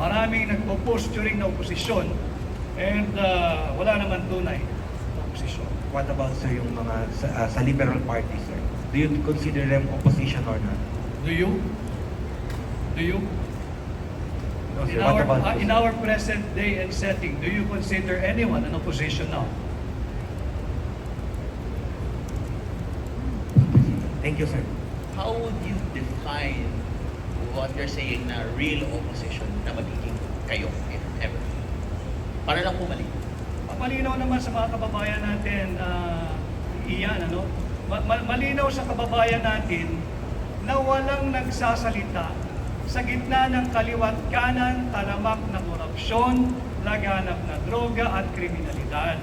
maraming nagpo-post during na oposisyon and uh, wala naman tunay na oposisyon. What about sir yung mga sa, ah, sa liberal party sir? Do you consider them opposition or not? Do you? Do you? No, In sir. What our, about uh, in our present day and setting, do you consider anyone an opposition now? Thank you sir. How would you define what you're saying na real opposition na magiging kayo, if ever? Para lang pumalik. Malinaw naman sa mga kababayan natin, ah, iyan, ano? Ma- ma- malinaw sa kababayan natin na walang nagsasalita sa gitna ng kaliwat kanan, talamak na korupsyon, laganap na droga at kriminalidad.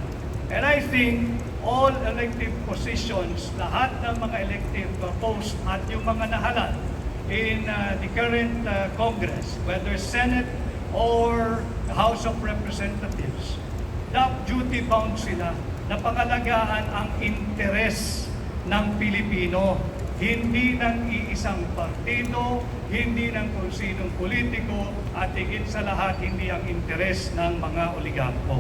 And I think all elective positions, lahat ng mga elective uh, posts at yung mga nahalal in uh, the current uh, Congress, whether Senate or House of Representatives, dap duty bound sila na pangalagaan ang interes ng Pilipino, hindi ng iisang partido, hindi ng kung sinong politiko, at higit sa lahat, hindi ang interes ng mga oligarko.